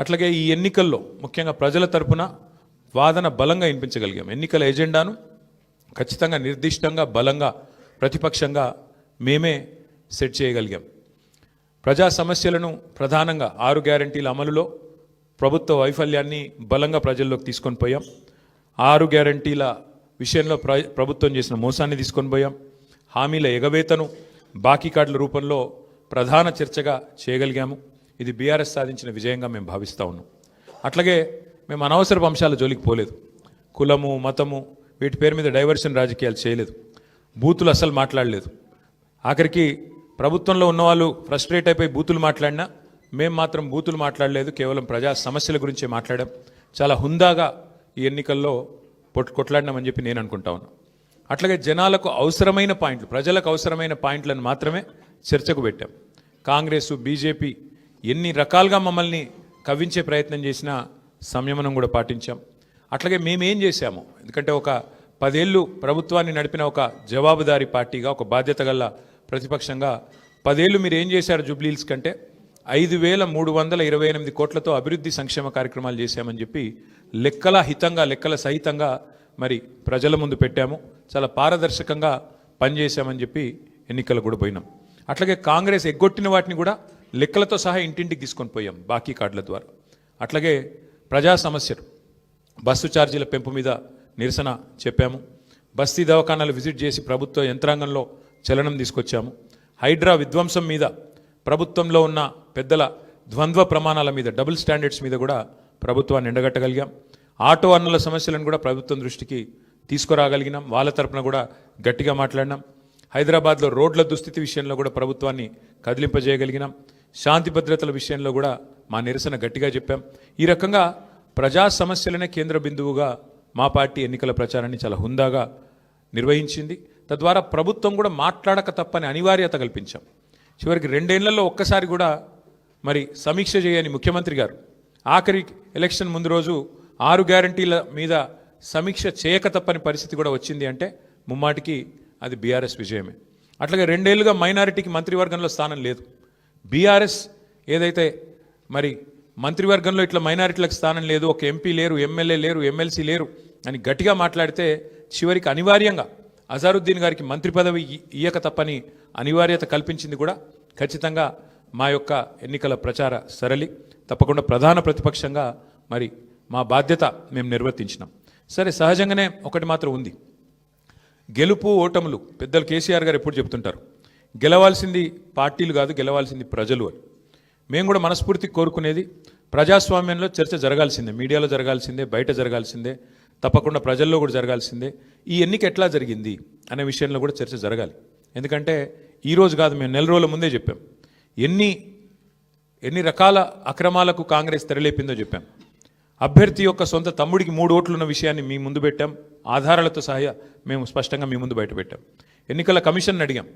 అట్లాగే ఈ ఎన్నికల్లో ముఖ్యంగా ప్రజల తరపున వాదన బలంగా వినిపించగలిగాం. ఎన్నికల ఎజెండాను ఖచ్చితంగా నిర్దిష్టంగా బలంగా ప్రతిపక్షంగా మేమే సెట్ చేయగలిగాం. ప్రజా సమస్యలను ప్రధానంగా ఆరు గ్యారంటీల అమలులో ప్రభుత్వ వైఫల్యాన్ని బలంగా ప్రజల్లోకి తీసుకొని పోయాం. ఆరు గ్యారంటీల విషయంలో ప్ర ప్రభుత్వం చేసిన మోసాన్ని తీసుకొని పోయాం. హామీల ఎగవేతను బాకీ కార్డుల రూపంలో ప్రధాన చర్చగా చేయగలిగాము. ఇది బీఆర్ఎస్ సాధించిన విజయంగా మేము భావిస్తూ ఉన్నాం. అట్లాగే మేము అనవసరపు అంశాల జోలికి పోలేదు. కులము మతము వీటి పేరు మీద డైవర్షన్ రాజకీయాలు చేయలేదు. బూతులు అస్సలు మాట్లాడలేదు. ఆఖరికి ప్రభుత్వంలో ఉన్నవాళ్ళు ఫ్రస్ట్రేట్ అయిపోయి బూతులు మాట్లాడినా మేము మాత్రం బూతులు మాట్లాడలేదు. కేవలం ప్రజా సమస్యల గురించే మాట్లాడాం. చాలా హుందాగా ఈ ఎన్నికల్లో పొట్ కొట్లాడినామని చెప్పి నేను అనుకుంటా ఉన్నాను అట్లాగే జనాలకు అవసరమైన పాయింట్లు ప్రజలకు అవసరమైన పాయింట్లను మాత్రమే చర్చకు పెట్టాం. కాంగ్రెస్ బీజేపీ ఎన్ని రకాలుగా మమ్మల్ని కవ్వించే ప్రయత్నం చేసినా సంయమనం కూడా పాటించాం. అట్లాగే మేమేం చేశాము? ఎందుకంటే ఒక పదేళ్ళు ప్రభుత్వాన్ని నడిపిన ఒక జవాబుదారీ పార్టీగా ఒక బాధ్యత గల ప్రతిపక్షంగా పదేళ్ళు మీరు ఏం చేశారు జూబ్లీల్స్ కంటే? ఐదు వేల మూడు వందల ఇరవై ఎనిమిది కోట్లతో అభివృద్ధి సంక్షేమ కార్యక్రమాలు చేశామని చెప్పి లెక్కల హితంగా లెక్కల సహితంగా మరి ప్రజల ముందు పెట్టాము. చాలా పారదర్శకంగా పనిచేశామని చెప్పి ఎన్నికలు కూడా పోయినాం. అట్లాగే కాంగ్రెస్ ఎగ్గొట్టిన వాటిని కూడా లెక్కలతో సహా ఇంటింటికి తీసుకొని పోయాం బాకీ కార్డుల ద్వారా. అట్లాగే ప్రజా సమస్యలు. బస్సు ఛార్జీల పెంపు మీద నిరసన చెప్పాము. బస్తీ దవాఖానాలు విజిట్ చేసి ప్రభుత్వ యంత్రాంగంలో చలనం తీసుకొచ్చాము. హైడ్రా విధ్వంసం మీద ప్రభుత్వంలో ఉన్న పెద్దల ద్వంద్వ ప్రమాణాల మీద డబుల్ స్టాండర్డ్స్ మీద కూడా ప్రభుత్వాన్ని ఎండగట్టగలిగాం. ఆటో అన్నుల సమస్యలను కూడా ప్రభుత్వం దృష్టికి తీసుకురాగలిగినాం. వాళ్ళ తరపున కూడా గట్టిగా మాట్లాడినాం. హైదరాబాద్లో రోడ్ల దుస్థితి విషయంలో కూడా ప్రభుత్వాన్ని కదిలింపజేయగలిగినాం. శాంతి భద్రతల విషయంలో కూడా మా నిరసన గట్టిగా చెప్పాం. ఈ రకంగా ప్రజా సమస్యలనే కేంద్ర బిందువుగా మా పార్టీ ఎన్నికల ప్రచారాన్ని చాలా హుందాగా నిర్వహించింది. తద్వారా ప్రభుత్వం కూడా మాట్లాడక తప్పని అనివార్యత కల్పించాం. చివరికి రెండేళ్ళలో ఒక్కసారి కూడా మరి సమీక్ష చేయని ముఖ్యమంత్రి గారు ఆఖరి ఎలక్షన్ ముందు రోజు ఆరు గ్యారంటీల మీద సమీక్ష చేయక తప్పని పరిస్థితి కూడా వచ్చింది అంటే ముమ్మాటికి అది బీఆర్ఎస్ విజయమే. అట్లాగే రెండేళ్ళుగా మైనారిటీకి మంత్రివర్గంలో స్థానం లేదు. బీఆర్ఎస్ ఏదైతే మరి మంత్రివర్గంలో ఇట్లా మైనారిటీలకు స్థానం లేదు ఒక ఎంపీ లేరు ఎమ్మెల్యే లేరు ఎమ్మెల్సీ లేరు అని గట్టిగా మాట్లాడితే చివరికి అనివార్యంగా అజారుద్దీన్ గారికి మంత్రి పదవి ఇయ్యక తప్పని అనివార్యత కల్పించింది కూడా ఖచ్చితంగా మా యొక్క ఎన్నికల ప్రచార సరళి. తప్పకుండా ప్రధాన ప్రతిపక్షంగా మరి మా బాధ్యత మేము నిర్వర్తించినాం. సరే సహజంగానే ఒకటి మాత్రం ఉంది. గెలుపు ఓటములు పెద్దలు కేసీఆర్ గారు ఎప్పుడు చెప్తుంటారు? గెలవాల్సింది పార్టీలు కాదు గెలవాల్సింది ప్రజలు అని. మేము కూడా మనస్ఫూర్తి కోరుకునేది ప్రజాస్వామ్యంలో చర్చ జరగాల్సిందే మీడియాలో జరగాల్సిందే బయట జరగాల్సిందే తప్పకుండా ప్రజల్లో కూడా జరగాల్సిందే. ఈ ఎన్నిక ఎట్లా జరిగింది అనే విషయంలో కూడా చర్చ జరగాలి. ఎందుకంటే ఈరోజు కాదు మేము నెల రోజుల ముందే చెప్పాం. ఎన్ని ఎన్ని రకాల అక్రమాలకు కాంగ్రెస్ తెరలేపిందో చెప్పాం. అభ్యర్థి యొక్క సొంత తమ్ముడికి మూడు ఓట్లున్న విషయాన్ని మీ ముందు పెట్టాం. ఆధారాలతో సహా మేము స్పష్టంగా మీ ముందు బయట పెట్టాం. ఎన్నికల కమిషన్ అడిగాం.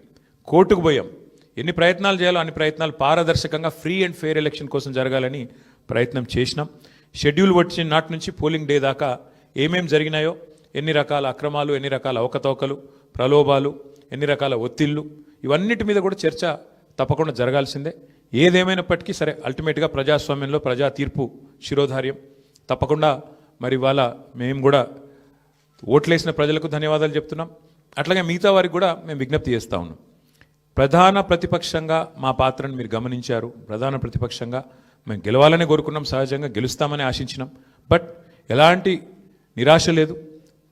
కోర్టుకు పోయాం. ఎన్ని ప్రయత్నాలు చేయాలో అన్ని ప్రయత్నాలు పారదర్శకంగా ఫ్రీ అండ్ ఫెయిర్ ఎలక్షన్ కోసం జరగాలని ప్రయత్నం చేసినాం. షెడ్యూల్ వచ్చిన నాటి నుంచి పోలింగ్ డే దాకా ఏమేం జరిగినాయో ఎన్ని రకాల అక్రమాలు ఎన్ని రకాల అవకతవకలు ప్రలోభాలు ఎన్ని రకాల ఒత్తిళ్ళు ఇవన్నిటి మీద కూడా చర్చ తప్పకుండా జరగాల్సిందే. ఏదేమైనప్పటికీ సరే అల్టిమేట్గా ప్రజాస్వామ్యంలో ప్రజా తీర్పు శిరోధార్యం. తప్పకుండా మరి ఇవాళ మేము కూడా ఓట్లేసిన ప్రజలకు ధన్యవాదాలు చెప్తున్నాం. అట్లాగే మిగతా వారికి కూడా మేము విజ్ఞప్తి చేస్తూ ఉన్నాం. ప్రధాన ప్రతిపక్షంగా మా పాత్రను మీరు గమనించారు. ప్రధాన ప్రతిపక్షంగా మేము గెలవాలని కోరుకున్నాం. సహజంగా గెలుస్తామని ఆశించినాం. బట్ ఎలాంటి నిరాశ లేదు.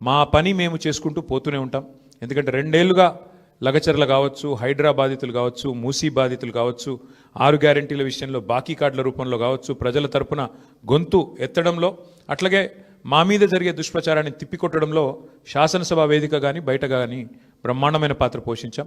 మా పని మేము చేసుకుంటూ పోతూనే ఉంటాం. ఎందుకంటే రెండేళ్ళుగా లగచర్ల కావచ్చు హైడ్రా బాధితులు కావచ్చు మూసీ బాధితులు కావచ్చు ఆరు గ్యారంటీల విషయంలో బాకీ కార్డుల రూపంలో కావచ్చు ప్రజల తరపున గొంతు ఎత్తడంలో అట్లాగే మా మీద జరిగే దుష్ప్రచారాన్ని తిప్పికొట్టడంలో శాసనసభ వేదిక కానీ బయట కానీ బ్రహ్మాండమైన పాత్ర పోషించాం.